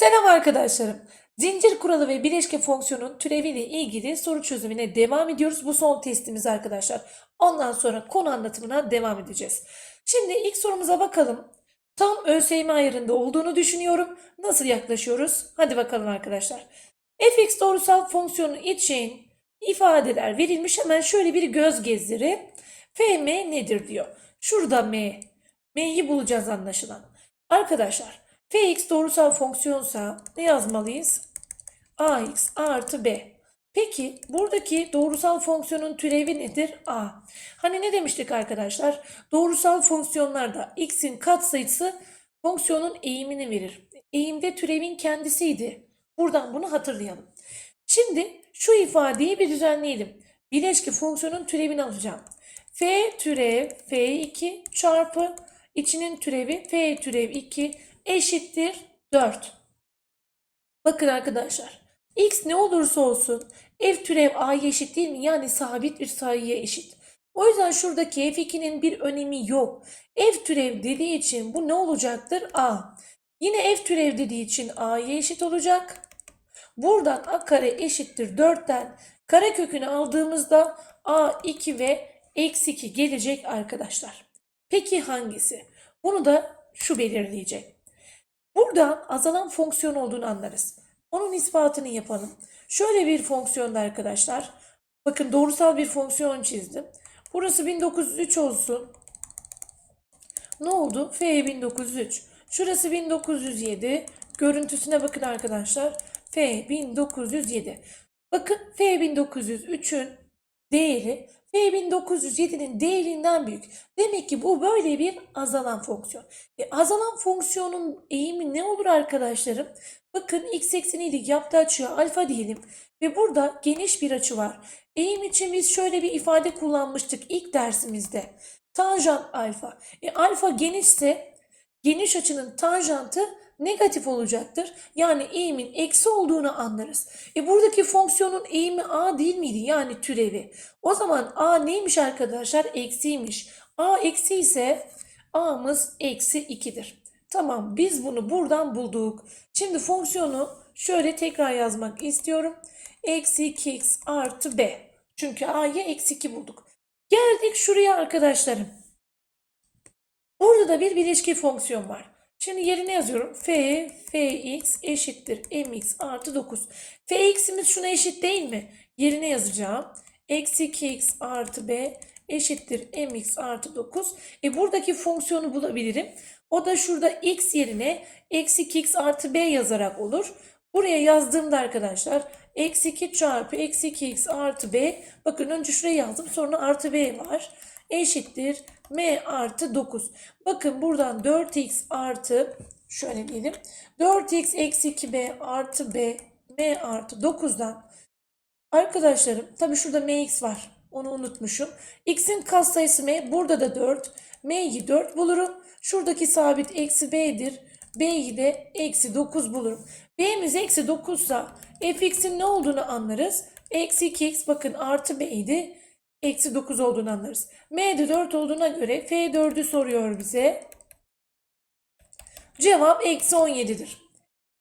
Selam arkadaşlarım. Zincir kuralı ve bileşke fonksiyonun türeviyle ilgili soru çözümüne devam ediyoruz. Bu son testimiz arkadaşlar. Ondan sonra konu anlatımına devam edeceğiz. Şimdi ilk sorumuza bakalım. Tam ÖSYM ayarında olduğunu düşünüyorum. Nasıl yaklaşıyoruz? Hadi bakalım arkadaşlar. fx doğrusal fonksiyonun içeceğin ifadeler verilmiş. Hemen şöyle bir göz gezdirin. fm nedir diyor. Şurada m. m'yi bulacağız anlaşılan. Arkadaşlar fx doğrusal fonksiyonsa ne yazmalıyız? ax artı b. Peki buradaki doğrusal fonksiyonun türevi nedir? a. Hani ne demiştik arkadaşlar? Doğrusal fonksiyonlarda x'in katsayısı fonksiyonun eğimini verir. Eğimde türevin kendisiydi. Buradan bunu hatırlayalım. Şimdi şu ifadeyi bir düzenleyelim. Bileşki fonksiyonun türevini alacağım. f türev f2 çarpı içinin türevi f türev 2 eşittir 4. Bakın arkadaşlar. X ne olursa olsun f türev a'ya eşit değil mi? Yani sabit bir sayıya eşit. O yüzden şuradaki f2'nin bir önemi yok. F türev dediği için bu ne olacaktır? A. Yine f türev dediği için a'ya eşit olacak. Buradan a kare eşittir 4'ten kare kökünü aldığımızda a 2 ve eksi 2 gelecek arkadaşlar. Peki hangisi? Bunu da şu belirleyecek. Buradan azalan fonksiyon olduğunu anlarız. Onun ispatını yapalım. Şöyle bir fonksiyonda arkadaşlar. Bakın doğrusal bir fonksiyon çizdim. Burası 1903 olsun. Ne oldu? F 1903. Şurası 1907. Görüntüsüne bakın arkadaşlar. F 1907. Bakın F 1903'ün değeri F 1907'nin değerinden büyük. Demek ki bu böyle bir azalan fonksiyon. E, azalan fonksiyonun eğimi ne olur arkadaşlarım? Bakın x ekseniyle yaptığı açıya alfa diyelim. Ve burada geniş bir açı var. Eğim için biz şöyle bir ifade kullanmıştık ilk dersimizde. Tanjant alfa. E, alfa genişse geniş açının tanjantı negatif olacaktır. Yani eğimin eksi olduğunu anlarız. E buradaki fonksiyonun eğimi a değil miydi? Yani türevi. O zaman a neymiş arkadaşlar? Eksiymiş. a eksi ise a'mız eksi 2'dir. Tamam biz bunu buradan bulduk. Şimdi fonksiyonu şöyle tekrar yazmak istiyorum. Eksi 2x artı b. Çünkü a'ya eksi 2 bulduk. Geldik şuraya arkadaşlarım. Burada da bir bileşki fonksiyon var. Şimdi yerine yazıyorum. F, Fx eşittir mx artı 9. Fx'imiz şuna eşit değil mi? Yerine yazacağım. Eksi 2x artı b eşittir mx artı 9. E buradaki fonksiyonu bulabilirim. O da şurada x yerine eksi 2x artı b yazarak olur. Buraya yazdığımda arkadaşlar eksi 2 çarpı eksi 2x artı b. Bakın önce şuraya yazdım sonra artı b var. Eşittir m artı 9. Bakın buradan 4x artı şöyle diyelim. 4x eksi 2b artı b m artı 9'dan arkadaşlarım tabi şurada mx var. Onu unutmuşum. X'in katsayısı m. Burada da 4. M'yi 4 bulurum. Şuradaki sabit eksi b'dir. B'yi de eksi 9 bulurum. B'miz eksi 9 ise fx'in ne olduğunu anlarız. Eksi 2x bakın artı b'ydi. Eksi 9 olduğunu anlarız. M'de 4 olduğuna göre F4'ü soruyor bize. Cevap eksi 17'dir.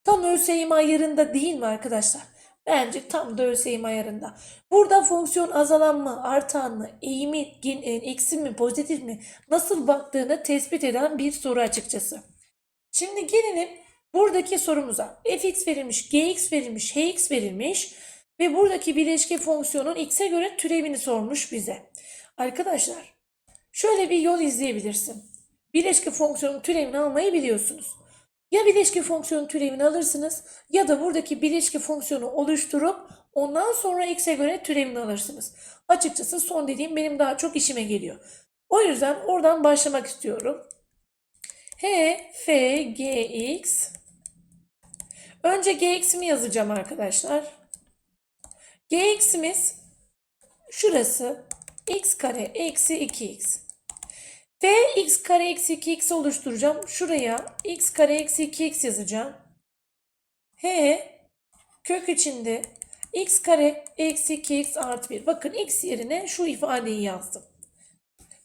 Tam ÖSYM ayarında değil mi arkadaşlar? Bence tam da ÖSYM ayarında. Burada fonksiyon azalan mı, artan mı, eğimi, e, eksi mi, pozitif mi nasıl baktığını tespit eden bir soru açıkçası. Şimdi gelelim buradaki sorumuza. fx verilmiş, gx verilmiş, hx verilmiş ve buradaki bileşke fonksiyonun x'e göre türevini sormuş bize. Arkadaşlar şöyle bir yol izleyebilirsin. Bileşke fonksiyonun türevini almayı biliyorsunuz. Ya bileşke fonksiyonun türevini alırsınız ya da buradaki bileşke fonksiyonu oluşturup ondan sonra x'e göre türevini alırsınız. Açıkçası son dediğim benim daha çok işime geliyor. O yüzden oradan başlamak istiyorum. H, F, G, X. Önce Gx'imi yazacağım arkadaşlar. Gx'imiz şurası x kare eksi 2x. F x kare eksi 2x oluşturacağım. Şuraya x kare eksi 2x yazacağım. H kök içinde x kare eksi 2x artı 1. Bakın x yerine şu ifadeyi yazdım.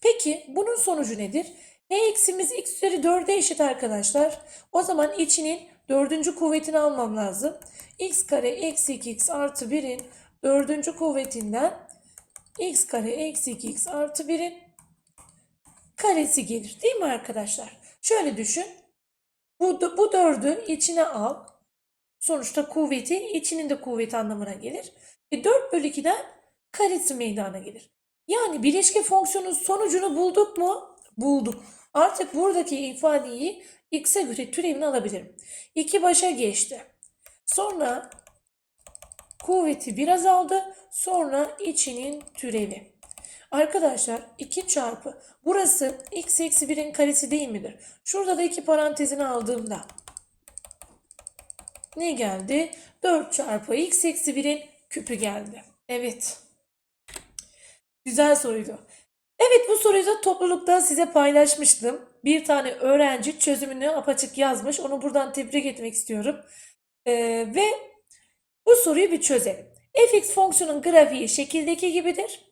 Peki bunun sonucu nedir? H x'imiz x üzeri 4'e eşit arkadaşlar. O zaman içinin dördüncü kuvvetini almam lazım. x kare eksi 2x artı 1'in dördüncü kuvvetinden x kare eksi 2x artı 1'in karesi gelir. Değil mi arkadaşlar? Şöyle düşün. Bu, bu dördü içine al. Sonuçta kuvveti içinin de kuvveti anlamına gelir. E 4 bölü 2'den karesi meydana gelir. Yani bileşke fonksiyonun sonucunu bulduk mu? Bulduk. Artık buradaki ifadeyi x'e göre türevini alabilirim. 2 başa geçti. Sonra kuvveti biraz aldı. Sonra içinin türevi. Arkadaşlar 2 çarpı burası x eksi 1'in karesi değil midir? Şurada da iki parantezini aldığımda ne geldi? 4 çarpı x eksi 1'in küpü geldi. Evet. Güzel soruydu. Evet bu soruyu da toplulukta size paylaşmıştım. Bir tane öğrenci çözümünü apaçık yazmış. Onu buradan tebrik etmek istiyorum. Ee, ve bu soruyu bir çözelim. fx fonksiyonun grafiği şekildeki gibidir.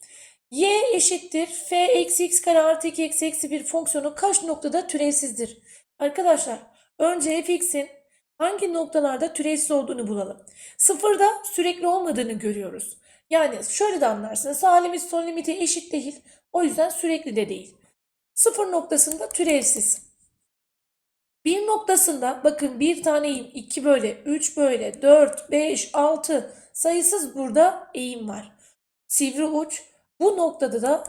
y eşittir f eksi x kare artı 2 eksi eksi 1 fonksiyonu kaç noktada türevsizdir? Arkadaşlar önce fx'in hangi noktalarda türevsiz olduğunu bulalım. Sıfırda sürekli olmadığını görüyoruz. Yani şöyle de anlarsınız. Sağ limit son limiti eşit değil. O yüzden sürekli de değil. Sıfır noktasında türevsiz. Bir noktasında bakın bir tane eğim, iki böyle, üç böyle, dört, beş, altı sayısız burada eğim var. Sivri uç. Bu noktada da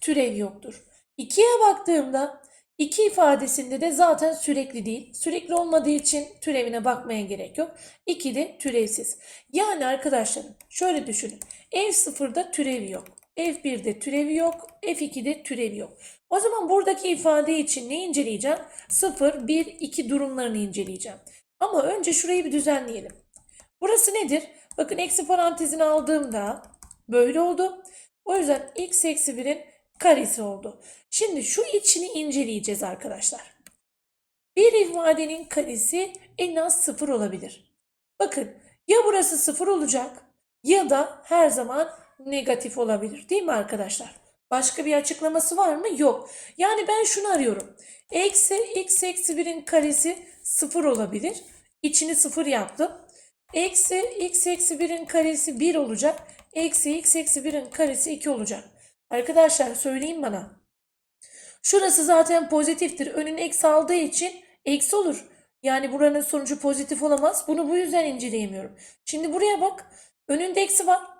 türev yoktur. İkiye baktığımda iki ifadesinde de zaten sürekli değil. Sürekli olmadığı için türevine bakmaya gerek yok. İki de türevsiz. Yani arkadaşlarım şöyle düşünün. F0'da türevi yok. F1'de türevi yok. F2'de türevi yok. O zaman buradaki ifade için ne inceleyeceğim? 0, 1, 2 durumlarını inceleyeceğim. Ama önce şurayı bir düzenleyelim. Burası nedir? Bakın eksi parantezini aldığımda böyle oldu. O yüzden x eksi 1'in karesi oldu. Şimdi şu içini inceleyeceğiz arkadaşlar. Bir ifadenin karesi en az 0 olabilir. Bakın ya burası 0 olacak ya da her zaman negatif olabilir değil mi arkadaşlar? Başka bir açıklaması var mı? Yok. Yani ben şunu arıyorum. Eksi x eksi 1'in karesi 0 olabilir. İçini 0 yaptım. Eksi x eksi 1'in karesi 1 olacak. Eksi x eksi 1'in karesi 2 olacak. Arkadaşlar söyleyin bana. Şurası zaten pozitiftir. Önün eksi aldığı için eksi olur. Yani buranın sonucu pozitif olamaz. Bunu bu yüzden inceleyemiyorum. Şimdi buraya bak. Önünde eksi var.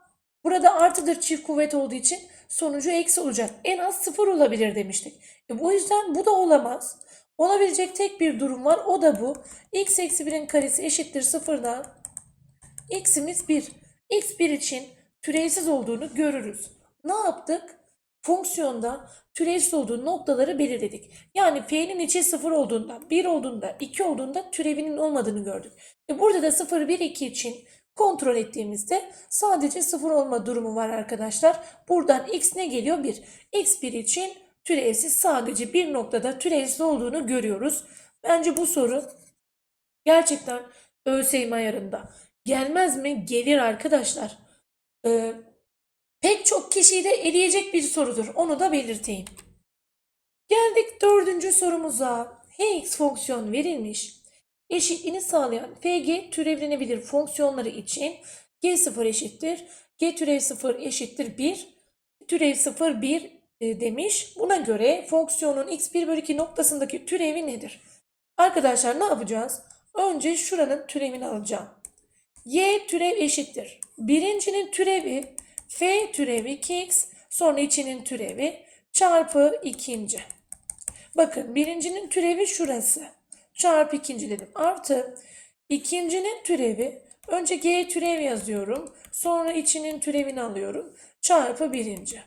Burada artıdır çift kuvvet olduğu için sonucu eksi olacak. En az sıfır olabilir demiştik. E bu yüzden bu da olamaz. Olabilecek tek bir durum var. O da bu. x eksi 1'in karesi eşittir sıfırdan. x'imiz 1. x1 için türevsiz olduğunu görürüz. Ne yaptık? Fonksiyonda türevsiz olduğu noktaları belirledik. Yani f'nin içi 0 olduğunda, 1 olduğunda, 2 olduğunda türevinin olmadığını gördük. E burada da 0, 1, 2 için kontrol ettiğimizde sadece 0 olma durumu var arkadaşlar. Buradan x ne geliyor? 1. x1 için türevsiz sadece bir noktada türevsiz olduğunu görüyoruz. Bence bu soru gerçekten ÖSYM ayarında. Gelmez mi? Gelir arkadaşlar. Ee, pek çok kişiyi de eleyecek bir sorudur. Onu da belirteyim. Geldik dördüncü sorumuza. Hx fonksiyon verilmiş. Eşitliğini sağlayan fg türevlenebilir fonksiyonları için g0 eşittir. g türev 0 eşittir 1. Türev 0 1 e, demiş. Buna göre fonksiyonun x1 bölü 2 noktasındaki türevi nedir? Arkadaşlar ne yapacağız? Önce şuranın türevini alacağım. y türev eşittir. Birincinin türevi f türevi 2x sonra içinin türevi çarpı ikinci. Bakın birincinin türevi şurası. Çarpı ikinci dedim. Artı ikincinin türevi önce g türev yazıyorum. Sonra içinin türevini alıyorum. Çarpı birinci.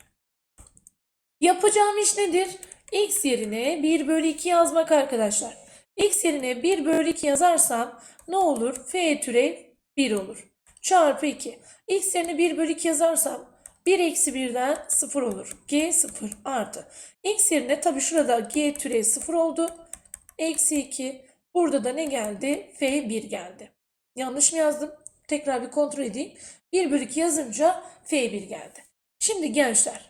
Yapacağım iş nedir? x yerine 1 bölü 2 yazmak arkadaşlar. x yerine 1 bölü 2 yazarsam ne olur? f türev 1 olur. Çarpı 2. x yerine 1 bölü 2 yazarsam 1 eksi 1'den 0 olur. g 0 artı. x yerine tabi şurada g türev 0 oldu. Eksi 2. Burada da ne geldi? f 1 geldi. Yanlış mı yazdım? Tekrar bir kontrol edeyim. 1 bölü 2 yazınca f 1 geldi. Şimdi gençler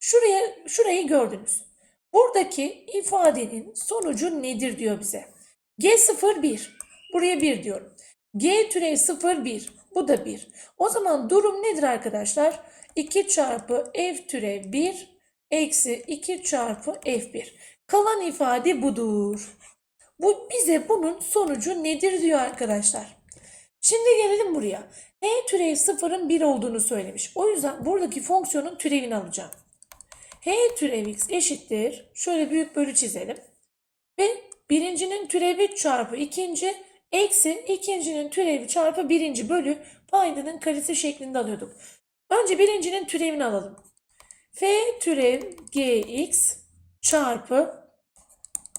Şuraya, şurayı gördünüz. Buradaki ifadenin sonucu nedir diyor bize. G0 1. Buraya 1 diyorum. G türev 0 1. Bu da 1. O zaman durum nedir arkadaşlar? 2 çarpı f türev 1 eksi 2 çarpı f1. Kalan ifade budur. Bu bize bunun sonucu nedir diyor arkadaşlar. Şimdi gelelim buraya. h türev 0'ın 1 olduğunu söylemiş. O yüzden buradaki fonksiyonun türevini alacağım. h türev x eşittir. Şöyle büyük bölü çizelim. Ve birincinin türevi çarpı ikinci eksi ikincinin türevi çarpı birinci bölü paydanın karesi şeklinde alıyorduk. Önce birincinin türevini alalım. f türev gx çarpı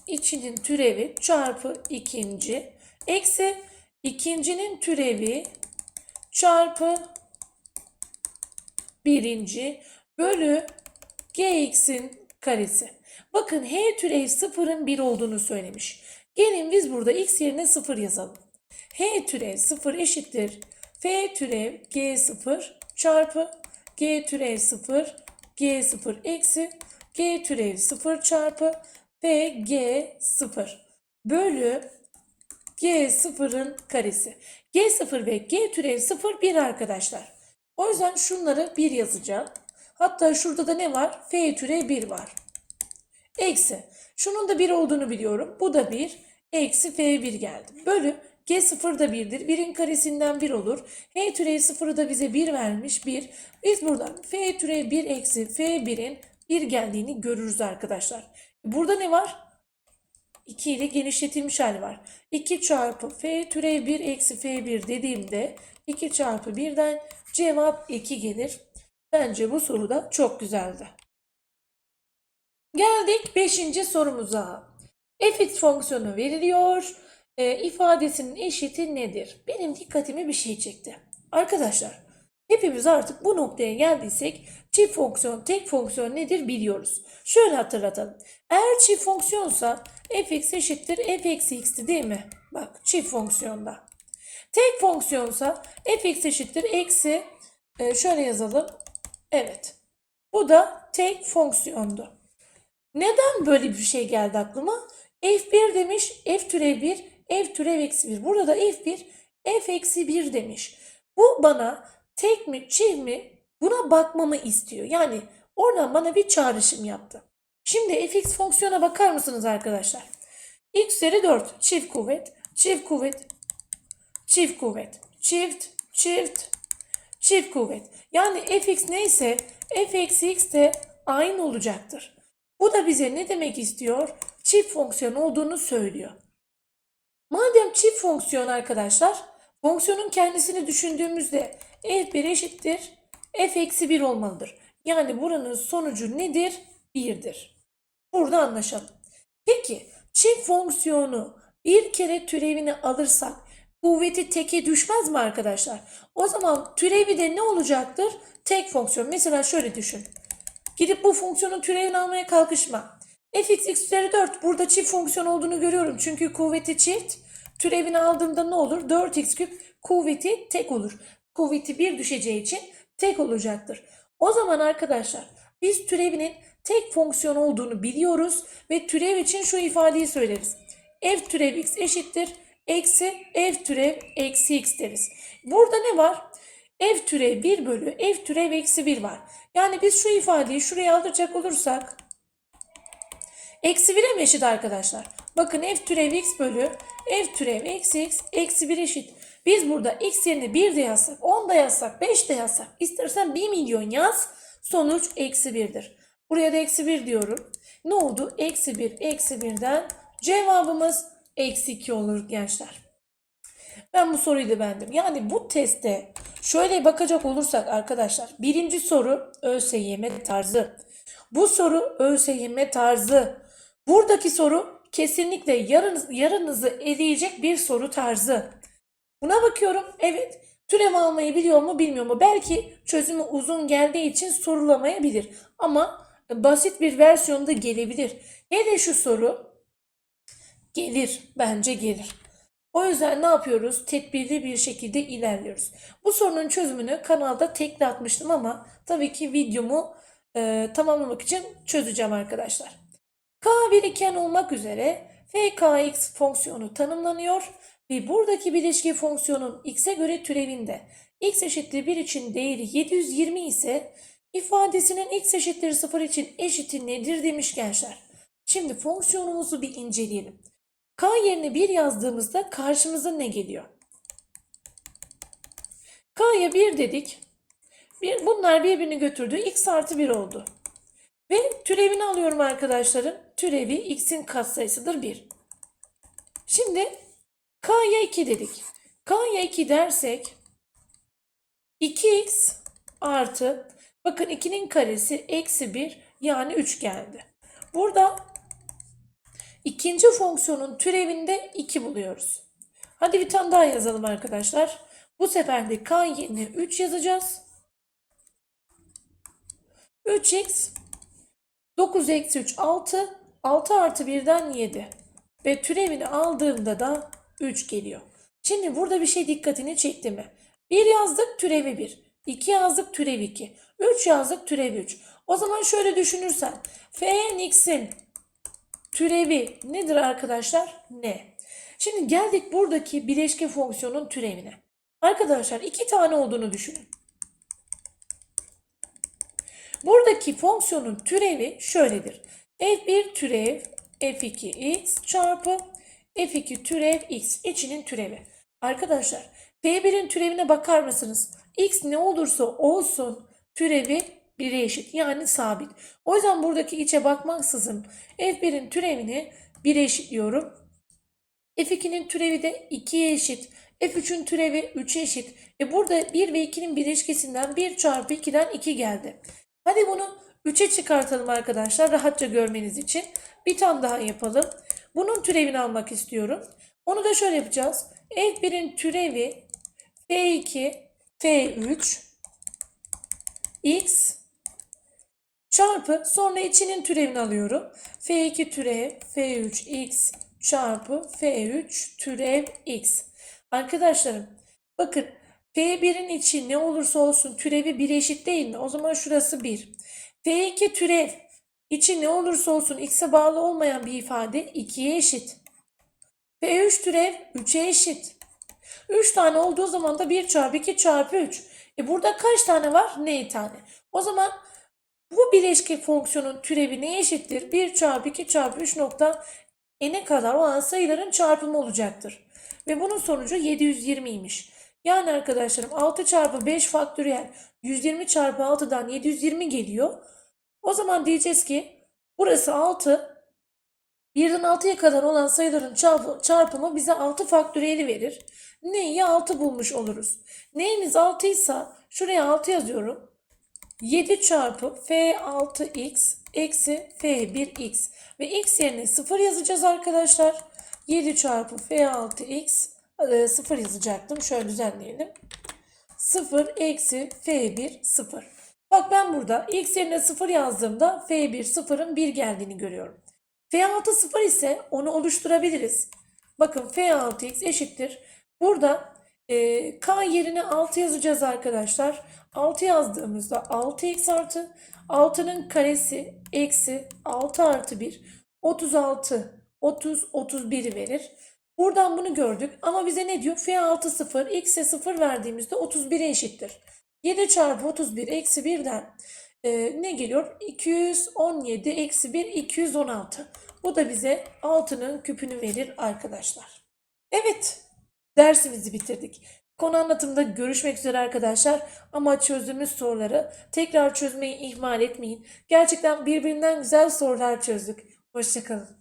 içinin türevi çarpı ikinci eksi ikincinin türevi çarpı birinci bölü gx'in karesi. Bakın h türev sıfırın 1 olduğunu söylemiş. Gelin biz burada x yerine 0 yazalım. h türev 0 eşittir. f türev g0 çarpı g türev 0 g0 eksi g türev 0 çarpı f g0 bölü G0'ın karesi. G0 ve G türev 0 1 arkadaşlar. O yüzden şunları 1 yazacağım. Hatta şurada da ne var? F türev 1 var. Eksi. Şunun da 1 olduğunu biliyorum. Bu da 1. Eksi F1 geldi. Bölü G0 da 1'dir. 1'in karesinden 1 olur. H türev 0'ı da bize 1 vermiş. 1. Biz buradan F türev 1 eksi F1'in 1 geldiğini görürüz arkadaşlar. Burada ne var? 2 ile genişletilmiş hali var. 2 çarpı f türev 1 eksi f1 dediğimde 2 çarpı 1'den cevap 2 gelir. Bence bu soru da çok güzeldi. Geldik 5. sorumuza. fx fonksiyonu veriliyor. E, ifadesinin eşiti nedir? Benim dikkatimi bir şey çekti. Arkadaşlar hepimiz artık bu noktaya geldiysek çift fonksiyon, tek fonksiyon nedir biliyoruz. Şöyle hatırlatalım. Eğer çift fonksiyonsa fx eşittir f eksi x'ti değil mi? Bak çift fonksiyonda. Tek fonksiyonsa fx eşittir eksi e, şöyle yazalım. Evet. Bu da tek fonksiyondu. Neden böyle bir şey geldi aklıma? f1 demiş, f türev 1, f türev eksi 1. Burada da f1, f eksi 1 demiş. Bu bana tek mi, çift mi buna bakmamı istiyor. Yani oradan bana bir çağrışım yaptı. Şimdi fx fonksiyona bakar mısınız arkadaşlar? x üzeri 4 çift kuvvet, çift kuvvet, çift kuvvet, çift, çift, çift kuvvet. Yani fx neyse f eksi x de aynı olacaktır. Bu da bize ne demek istiyor? Çift fonksiyon olduğunu söylüyor. Madem çift fonksiyon arkadaşlar, fonksiyonun kendisini düşündüğümüzde f1 eşittir f eksi 1 olmalıdır. Yani buranın sonucu nedir? 1'dir. Burada anlaşalım. Peki çift fonksiyonu bir kere türevini alırsak kuvveti teke düşmez mi arkadaşlar? O zaman türevi de ne olacaktır? Tek fonksiyon. Mesela şöyle düşün. Gidip bu fonksiyonun türevini almaya kalkışma. fx x üzeri 4 burada çift fonksiyon olduğunu görüyorum. Çünkü kuvveti çift. Türevini aldığımda ne olur? 4x küp kuvveti tek olur. Kuvveti 1 düşeceği için tek olacaktır. O zaman arkadaşlar biz türevinin tek fonksiyon olduğunu biliyoruz ve türev için şu ifadeyi söyleriz. f türev x eşittir eksi f türev eksi x deriz. Burada ne var? f türev 1 bölü f türev eksi 1 var. Yani biz şu ifadeyi şuraya alacak olursak eksi 1'e mi eşit arkadaşlar? Bakın f türev x bölü f türev eksi x eksi 1 eşit. Biz burada x yerine 1 de yazsak, 10 da yazsak, 5 de yazsak, istersen 1 milyon yaz, sonuç eksi 1'dir. Buraya da eksi 1 diyorum. Ne oldu? Eksi 1, eksi 1'den cevabımız eksi 2 olur gençler. Ben bu soruyu da beğendim. Yani bu testte şöyle bakacak olursak arkadaşlar. Birinci soru ÖSYM tarzı. Bu soru ÖSYM tarzı. Buradaki soru kesinlikle yarın, yarınızı eleyecek bir soru tarzı. Buna bakıyorum. Evet. Türev almayı biliyor mu bilmiyor mu? Belki çözümü uzun geldiği için sorulamayabilir. Ama basit bir versiyonda gelebilir. Hele şu soru gelir. Bence gelir. O yüzden ne yapıyoruz? Tedbirli bir şekilde ilerliyoruz. Bu sorunun çözümünü kanalda tekli atmıştım ama tabii ki videomu e, tamamlamak için çözeceğim arkadaşlar. K biriken olmak üzere fkx fonksiyonu tanımlanıyor ve buradaki bileşke fonksiyonun x'e göre türevinde x eşittir 1 için değeri 720 ise ifadesinin x eşittir 0 için eşiti nedir demiş gençler. Şimdi fonksiyonumuzu bir inceleyelim. k yerine 1 yazdığımızda karşımıza ne geliyor? k'ya 1 dedik. Bunlar birbirini götürdü. x artı 1 oldu. Ve türevini alıyorum arkadaşlarım. Türevi x'in katsayısıdır 1. Şimdi k'ya 2 dedik. k'ya 2 dersek 2x artı bakın 2'nin karesi eksi 1 yani 3 geldi. Burada ikinci fonksiyonun türevinde 2 buluyoruz. Hadi bir tane daha yazalım arkadaşlar. Bu sefer de k yerine 3 yazacağız. 3x 9 eksi 3 6 6 artı 1'den 7 ve türevini aldığımda da 3 geliyor. Şimdi burada bir şey dikkatini çekti mi? 1 yazdık türevi 1. 2 yazdık türev 2. 3 yazdık türev 3. O zaman şöyle düşünürsen fnx'in türevi nedir arkadaşlar? Ne? Şimdi geldik buradaki bileşke fonksiyonun türevine. Arkadaşlar iki tane olduğunu düşünün. Buradaki fonksiyonun türevi şöyledir. f1 türev f2x çarpı f2 türev x içinin türevi. Arkadaşlar f1'in türevine bakar mısınız? x ne olursa olsun türevi 1'e eşit yani sabit. O yüzden buradaki içe bakmaksızın f1'in türevini 1'e eşitliyorum. f2'nin türevi de 2'ye eşit. f3'ün türevi 3'e eşit. E burada 1 ve 2'nin bileşkesinden 1 çarpı 2'den 2 geldi. Hadi bunu 3'e çıkartalım arkadaşlar rahatça görmeniz için. Bir tane daha yapalım. Bunun türevini almak istiyorum. Onu da şöyle yapacağız. F1'in türevi F2 F3 X çarpı sonra içinin türevini alıyorum. F2 türev F3 X çarpı F3 türev X. Arkadaşlarım bakın F1'in içi ne olursa olsun türevi 1 eşit değil mi? O zaman şurası 1. F2 türev içi ne olursa olsun x'e bağlı olmayan bir ifade 2'ye eşit. F3 türev 3'e eşit. 3 tane olduğu zaman da 1 çarpı 2 çarpı 3. E burada kaç tane var? Ne tane? O zaman bu bileşke fonksiyonun türevi neye eşittir? 1 çarpı 2 çarpı 3 nokta n'e kadar olan sayıların çarpımı olacaktır. Ve bunun sonucu 720'ymiş. Yani arkadaşlarım 6 çarpı 5 faktöriyel 120 çarpı 6'dan 720 geliyor. O zaman diyeceğiz ki burası 6. 1'den 6'ya kadar olan sayıların çarpı, çarpımı bize 6 faktöriyeli verir. Neyi 6 bulmuş oluruz. Neyimiz 6 ise şuraya 6 yazıyorum. 7 çarpı f6x eksi f1x ve x yerine 0 yazacağız arkadaşlar. 7 çarpı f6x 0 yazacaktım. Şöyle düzenleyelim. 0 eksi f1 0. Bak ben burada x yerine 0 yazdığımda f1 0'ın 1 geldiğini görüyorum. f6 0 ise onu oluşturabiliriz. Bakın f6x eşittir. Burada e, k yerine 6 yazacağız arkadaşlar. 6 yazdığımızda 6x artı 6'nın karesi eksi 6 artı 1 36 30 31 verir. Buradan bunu gördük ama bize ne diyor? F6 0 x'e 0 verdiğimizde 31'e eşittir. 7 çarpı 31 eksi 1'den e, ne geliyor? 217 eksi 1 216. Bu da bize 6'nın küpünü verir arkadaşlar. Evet dersimizi bitirdik. Konu anlatımında görüşmek üzere arkadaşlar. Ama çözdüğümüz soruları tekrar çözmeyi ihmal etmeyin. Gerçekten birbirinden güzel sorular çözdük. Hoşçakalın.